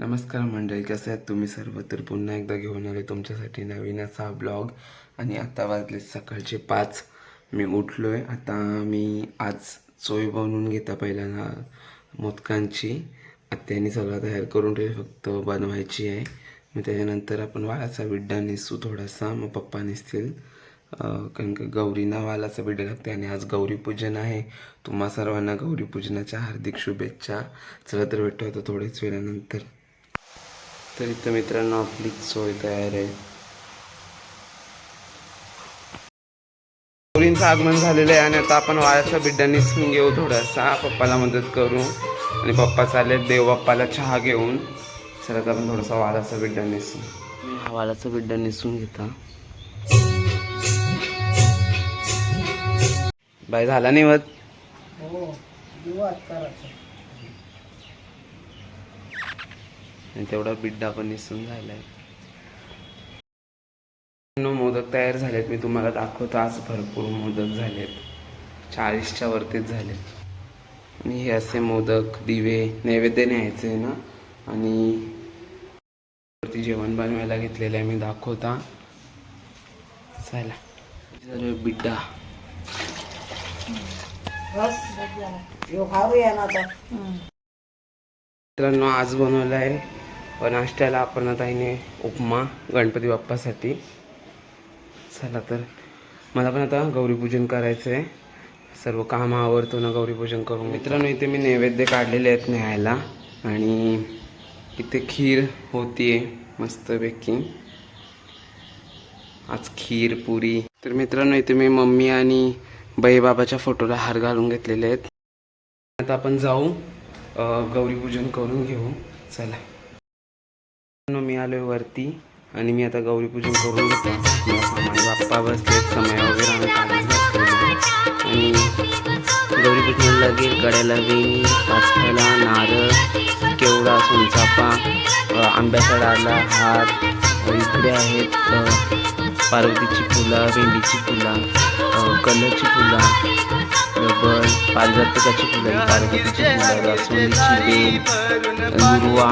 नमस्कार मंडळी कसं आहेत तुम्ही सर्व? तर पुन्हा एकदा घेऊन आले तुमच्यासाठी नवीन असा ब्लॉग आणि आता वाजले सकाळचे पाच. मी उठलो आहे आता मी आज चोय बनवून घेता पहिल्यांदा मोदकांची. आत्याने सगळं तयार करून ठेवली फक्त बनवायची आहे. मग त्याच्यानंतर आपण वाळाचा विड्डा नेसू थोडासा. मग पप्पा नेसतील. कारण का गौरींना वालाचा बिड्डा लागते आणि आज गौरीपूजन आहे. तुम्हा सर्वांना गौरीपूजनाच्या हार्दिक शुभेच्छा. चला तर भेटतो आता थोड्याच वेळानंतर. तर इथं मित्रांनो आपली सोय तयार आहे. गौरींचं आगमन झालेलं आहे आणि आता आपण वाळाचा बिड्डा निसून घेऊ थोडासा. पप्पाला मदत करू. आणि पप्पा चालले देवबाप्पाला चहा घेऊन. चला आपण थोडासा वाळाचा बिड्डा निसून मी हा वाळाचा बिड्डा नेसून घेता बाय झाला नाही आणि तेवढा बिड्डा पण निसून झालाय. मित्रांनो, मोदक तयार झालेत. मी तुम्हाला दाखवतो आज भरपूर मोदक झालेत. चाळीसच्या वरतीच झालेत. आणि हे असे मोदक दिवे नैवेद्य न्यायचे आहे ना? आणि वरती जेवण बनवायला घेतलेलं आहे मी दाखवता. चला. बिड्डा. मित्रांनो आज बनवलं आहे नाश्त्याला आपण आता हिने उपमा गणपती बाप्पासाठी. चला तर मला पण आता गौरीपूजन करायचं आहे सर्व काम आवरतो ना गौरीपूजन करून. मित्रांनो इथे मी नैवेद्य काढलेले आहेत न्यायला. आणि इथे खीर होतीये मस्तपैकी. आज खीर पुरी. तर मित्रांनो इथे मी मम्मी आणि बाबाच्या फोटोला हार घालून घेतलेले आहेत. आता आपण जाऊ गौरीपूजन करून घेऊ. चला. मी आलोय वरती आणि मी आता गौरीपूजन करून घेतो मला सामान बाप्पा बसले समय वगैरे आम्ही काढत बसलेलो. आणि गौरीपूजन लगेच गड्याला वेणी पाचफ्याला नारळ केवडा सोनचापा आंब्याचा डाला हार इकडे आहेत पार्वतीची फुलं भेंडीची फुलं कलरची फुलं रबर पारिजातकाची फुलं फुलं रसवंदीची बेल दुर्वा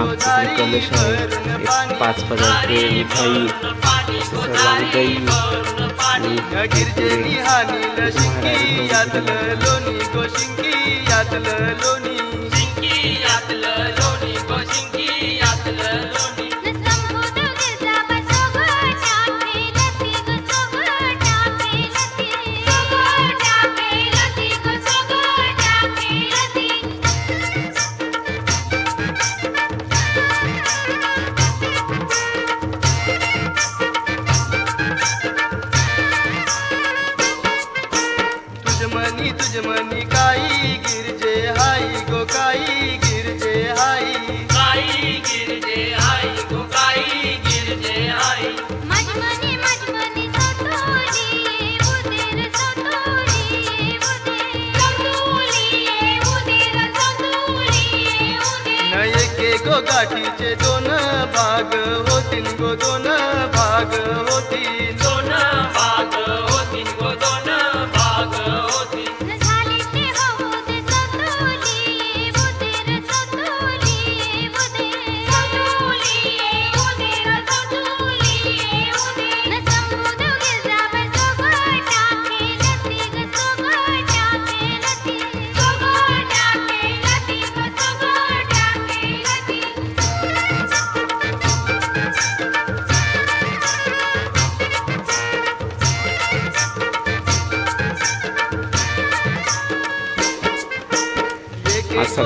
कलश आहे पाच पदार्थ मिठाई असे दही आणि लोणी. भाग होतील गो दोन भाग होतील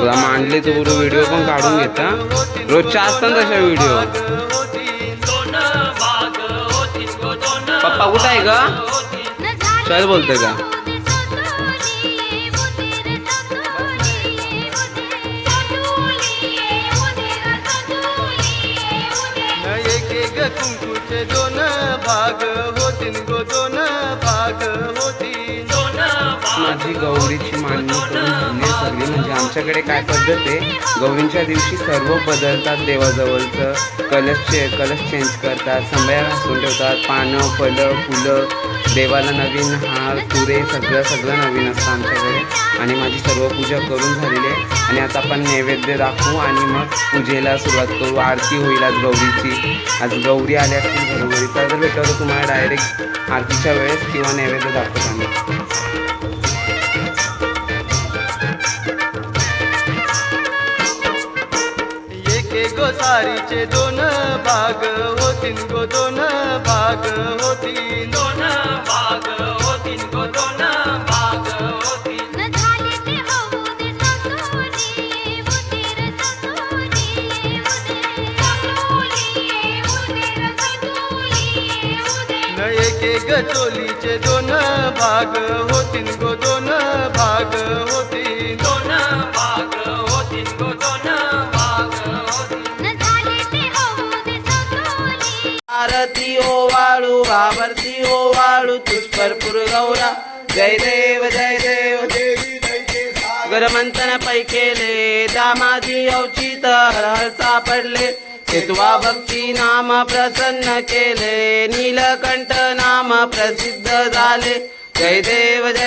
आज मांडले तो पूर्ण व्हिडिओ पण काढून घेता रोजच्या असतात तशा व्हिडिओ पप्पा कुठं आहे का चल बोलते का? न दोन भाग होतीन गो दोन भाग होती माझी गौरीची आमच्याकडे काय पद्धत आहे? गौरींच्या दिवशी सर्व बदलतात देवाजवळचं. कलश चे कलश चेंज करतात संभया घासून ठेवतात. पानं फलं फुलं देवाला नवीन हार तुरे सगळं सगळं नवीन असतं आमच्याकडे. आणि माझी सर्व पूजा करून झालेली आहे. आणि आता आपण नैवेद्य दाखवू आणि मग पूजेला सुरुवात करू. आरती होईल आज गौरीची. आज गौरी आल्या असतील घरोघरी. तर भेटवतो तुम्हाला डायरेक्ट आरतीच्या वेळेस किंवा नैवेद्य दाखवत आम्ही गोसारीचे दोन भाग होतीन गो दोन भाग होतीन. दोन भाग होतीन गो दोन भाग होतीन. न झाले ते होऊ दे ससुली उदीर ससुली उदे ससुली उदीर ससुली उदे न एके गचोलीचे दोन भाग होतीन गो दोन भाग होतीन. आरती ओ वाळू आवर्ती ओ वाळू तुझ गौरा. जय देव जय देव. गरमंथन गरमंतन पैकेले दामाजी अवचित हर हर सापडले. हेतवा भक्ती नाम प्रसन्न केले नीलकंठ नाम प्रसिद्ध झाले. जय देव जय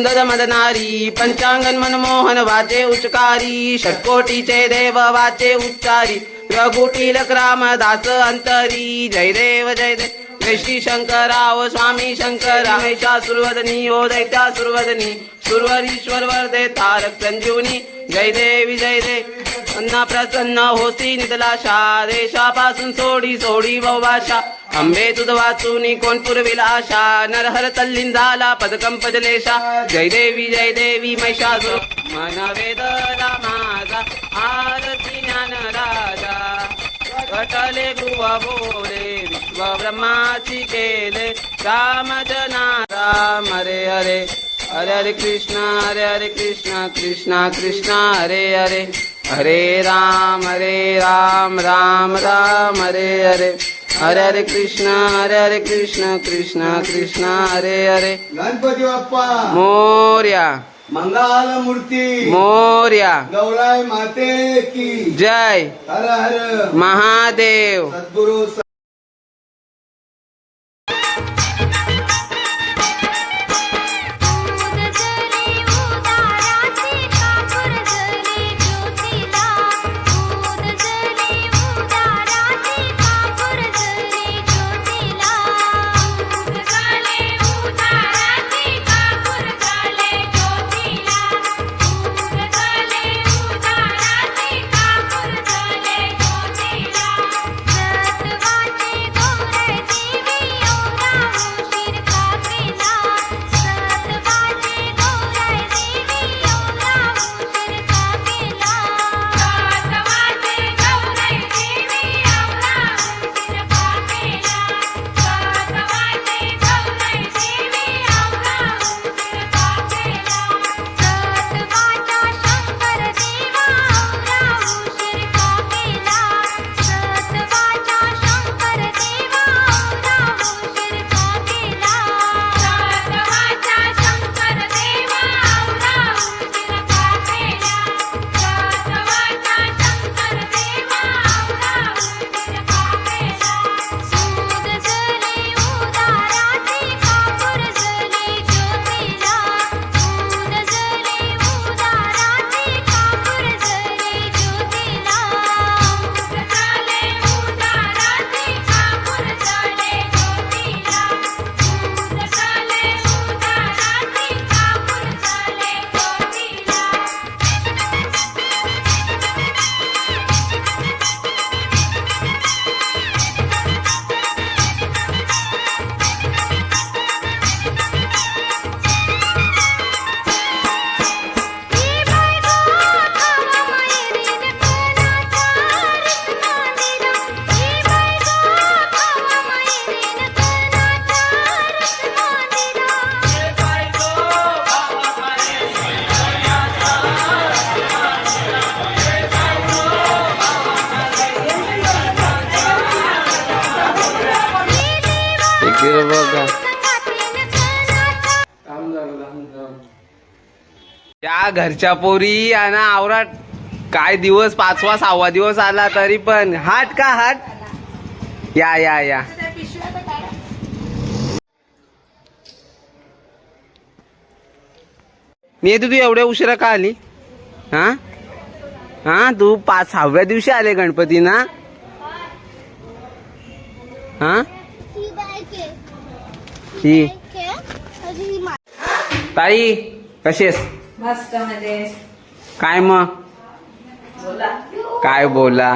सुंदर मदनारी पंचांगन मनमोहन वाचे उच्चकारी षटकोटीचे देव वाचे उच्चारी प्रगुटील रामदास अंतरी जय देव जय देव. जय श्री शंकराव स्वामी शंकरा मेषा सुरवदनी ओ दैत्या सुरवदनी सुरवरीश्वर वरदे तारक संजीवनी जय देवी जय दे अन्ना प्रसन्न होती निदलाशा देशापासून सोडी सोडी बहुभाषा अंबे तुझ वाचूनी कोण पुरविला आशा नरहर तल्लीन झाला पदकं पजलेशा जय देवी जय देवी महिषासुर. मन वेदना माझा आरती ज्ञान राजा. कटले गुव बोले विश्व ब्रह्माची केले. राम जना राम हरे हरे. हरे हरे कृष्णा हरे हरे कृष्णा कृष्णा कृष्णा हरे हरे. हरे राम हरे राम राम राम हरे हरे. हरे हरे कृष्ण हरे हरे कृष्ण कृष्ण कृष्ण हरे हरे। गणपती बाप्पा! मोर्या। मंगल मूर्ती! मोर्या। गौराय माते की! जय। हर हर! महादेव। सद्गुरु त्या घरच्या पोरी आणि आवरात. काय दिवस पाचवा सहावा दिवस आला तरी पण. हाट का हाट? या या या. मी येतो तू एवढ्या उशिरा का आली? हा? हा? तू पाच सहाव्या दिवशी आले गणपती ना? हा? ताई कशी आहेस? मस्त काय मग? काय बोला?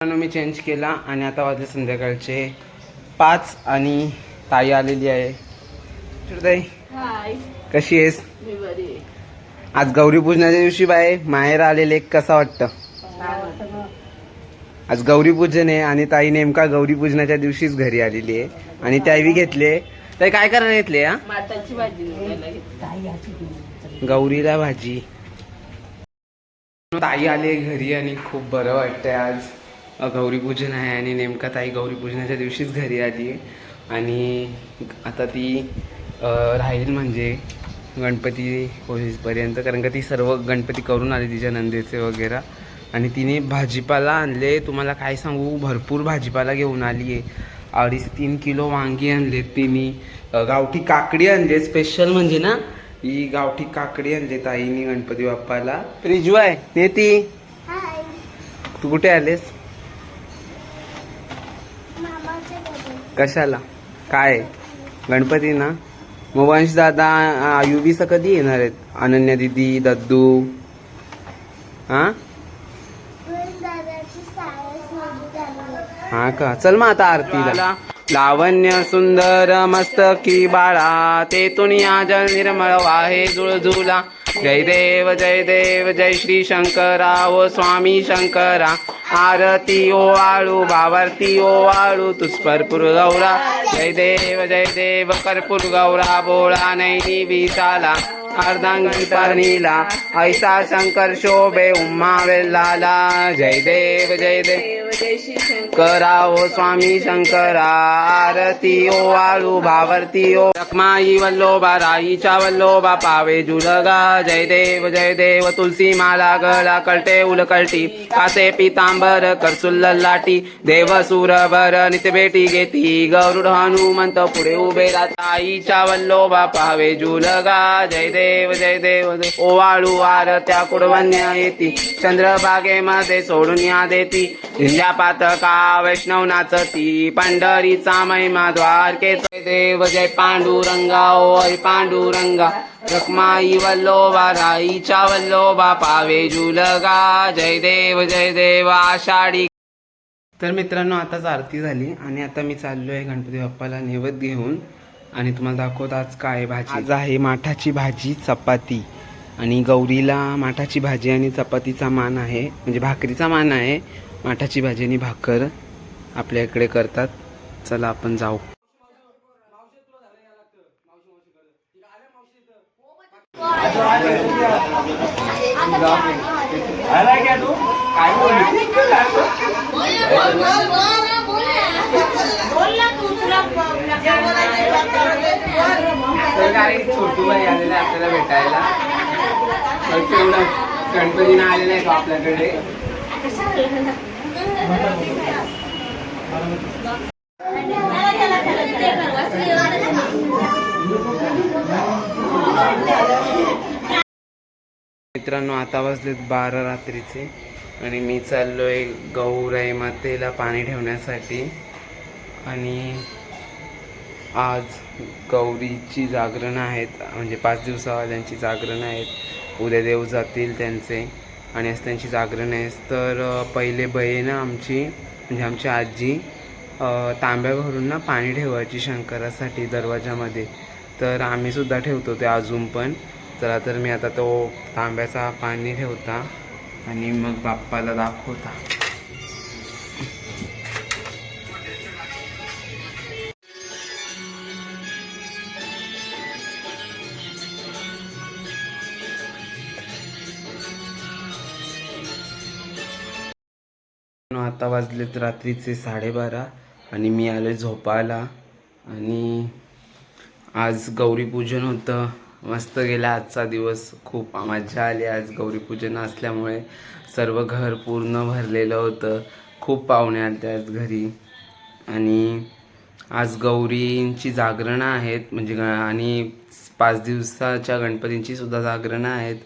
मी चेंज केला आणि आता वाजले संध्याकाळचे पाच आणि ताई आलेली आहे. ताई हाय. कशी आहेस. आज गौरी पूजनाच्या दिवशी बाय माहेर आलेले कसा वाटतं? आज गौरी पूजन आहे आणि ताई नेमका गौरी पूजनाच्या दिवशीच घरी आलेली आहे. आणि त्यावी घेतले ताई काय करायला घेतले हा? भाजी. गौरीला भाजी. ताई आली घरी आणि खूप बरं वाटतंय आज. गौरीपूजन आहे आणि नेमका ताई गौरीपूजनाच्या दिवशीच घरी आली आहे. आणि आता ती राहील म्हणजे गणपती होईपर्यंत कारण का ती सर्व गणपती करून आली तिच्या नंदेचे वगैरे. आणि तिने भाजीपाला आणले. तुम्हाला काय सांगू? भरपूर भाजीपाला घेऊन आली आहे. अडीच तीन किलो वांगी आणले तिने. गावठी काकडी आणली स्पेशल म्हणजे ना ही गावठी काकडी आणली ताईनी गणपती बाप्पाला. रिजू आहे. नेती हाय. तू कुठे आलेस? कशाला? काय? गणपती ना? मग वंश दादा युवीचा कधी येणार आहेत? अनन्या दिदी दद्दू. हा हा का? चल मग आता आरतीला. लावण्य सुंदर मस्तकी बाळा तेतून या जल निर्मळ वाहे जुळजुला जय देव जय देव जय श्री शंकरा ओ स्वामी शंकरा. आरती ओ आळू भावारती ओ आळू तुस्परपूर गौरा. जय देव जय देव कर्पूर गौरा बोळा नैनी विशाला. अर्धांगी पर्णीला ऐसा शंकर शोभे उम्मा वेल्लाला. जय देव जय देव. देव करा ओ स्वामी शंकरा. आरती ओ वाळू भावरती ओ रखमाई वल्लोबा राईचा वल्लोबा पावे जुलगा. जय देव जय देव तुलसी माला गळा कळते उलकळटी कासे पितांबर करसुल्ल लाटी देव सुरभर नित बेटी घेती. गरुड हनुमंत पुढे उभे राहता. आईच्या वल्लोबा पावे जुलगा. जय देव देव जय देव जय. ओवाळू आरत्या कुडवन्या येती. चंद्रबागेमध्ये सोडून या देती. झिंजा पातका वैष्णव नाचती पंढरीचा महिमा द्वारकेचा. देव जय पांडुरंगा ओय पांडुरंगा. रखमाई वल्लोबा राईचा वल्लोबा पावे जुलगा. जय देव जय देव आषाढी. तर मित्रांनो आताच आरती झाली आणि आता मी चाललो आहे गणपती बाप्पाला नैवेद्य घेऊन. आणि तुम्हाला दाखवत आज काय भाजी? आज आहे माठाची भाजी चपाती. आणि गौरीला माठाची भाजी आणि चपातीचा मान आहे म्हणजे भाकरीचा मान आहे. माठाची भाजी आणि भाकर आपल्या इकडे करतात. चला आपण जाऊ. काय छोटू आलेला आपल्याला भेटायला. मग गणपतीनं आलेला आहे तो आपल्याकडे. मित्रांनो आता वाजलेत बारा रात्रीचे आणि मी चाललोय गौराई मातेला पाणी ठेवण्यासाठी. आणि आज गौरीची जागरण आहेत म्हणजे पाच दिवसावाल्यांची जागरण आहेत. उद्या देव जातील त्यांचे आणि आज त्यांची जागरण आहे. तर पहिले बहीण आमची म्हणजे आमची आजी तांब्या भरून ना पाणी ठेवायची शंकरासाठी दरवाजामध्ये. तर आम्ही सुद्धा ठेवतो ते अजून पण. चला तर मी आता तो तांब्याचा पाणी ठेवता आणि मग बाप्पाला दाखवता. आता वाजलेत रात्रीचे साडेबारा आणि मी आलो झोपायला. आणि आज गौरीपूजन होतं. मस्त गेला आजचा दिवस. खूप मजा आली आज गौरीपूजन असल्यामुळे. सर्व घर पूर्ण भरलेलं होतं. खूप पाहुणे आले आज घरी. आणि आज गौरींची जागरणं आहेत. म्हणजे ग आणि पाच दिवसाच्या गणपतींची सुद्धा जागरणं आहेत.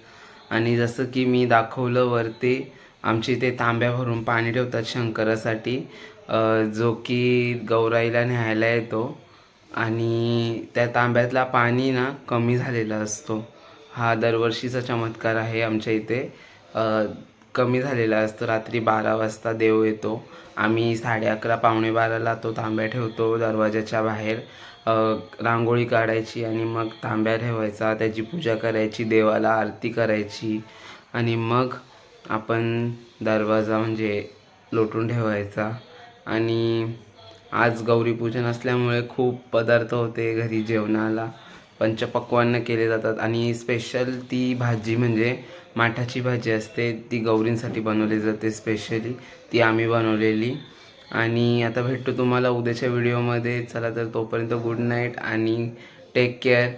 आणि जसं की मी दाखवलं वरती आमच्या इथे तांब्या भरून पाणी ठेवतात शंकरासाठी. जो की गौराईला न्यायला येतो. आणि त्या तांब्यातला पाणी ना कमी झालेला असतो. हा दरवर्षीचा चमत्कार आहे आमच्या इथे. कमी झालेला असतो. रात्री बारा वाजता देव येतो. आम्ही साडे अकरा पावणे बाराला तो तांब्या ठेवतो दरवाजाच्या बाहेर. रांगोळी काढायची आणि मग तांब्या ठेवायचा. त्याची पूजा करायची देवाला आरती करायची. आणि मग आपण दरवाजा म्हणजे लोटून ठेवायचा. आणि आज गौरीपूजन असल्यामुळे खूप पदार्थ होते घरी जेवणाला. पंचपक्वान्न केले जातात आणि स्पेशल ती भाजी म्हणजे माठाची भाजी असते ती गौरींसाठी बनवली जाते स्पेशली ती आम्ही बनवलेली. आणि आता भेटतो तुम्हाला उद्याच्या व्हिडिओमध्ये चला तर तोपर्यंत गुड नाईट आणि टेक केअर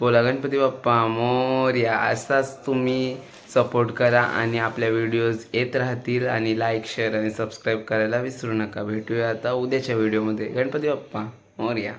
बोला गणपती बाप्पा मोर्या असाच तुम्ही सपोर्ट करा आणि आपल्या व्हिडिओज येत राहतील आणि लाईक शेअर आणि सबस्क्राईब करायला विसरू नका. भेटूया आता उद्याच्या व्हिडिओमध्ये गणपती बाप्पा मोर्या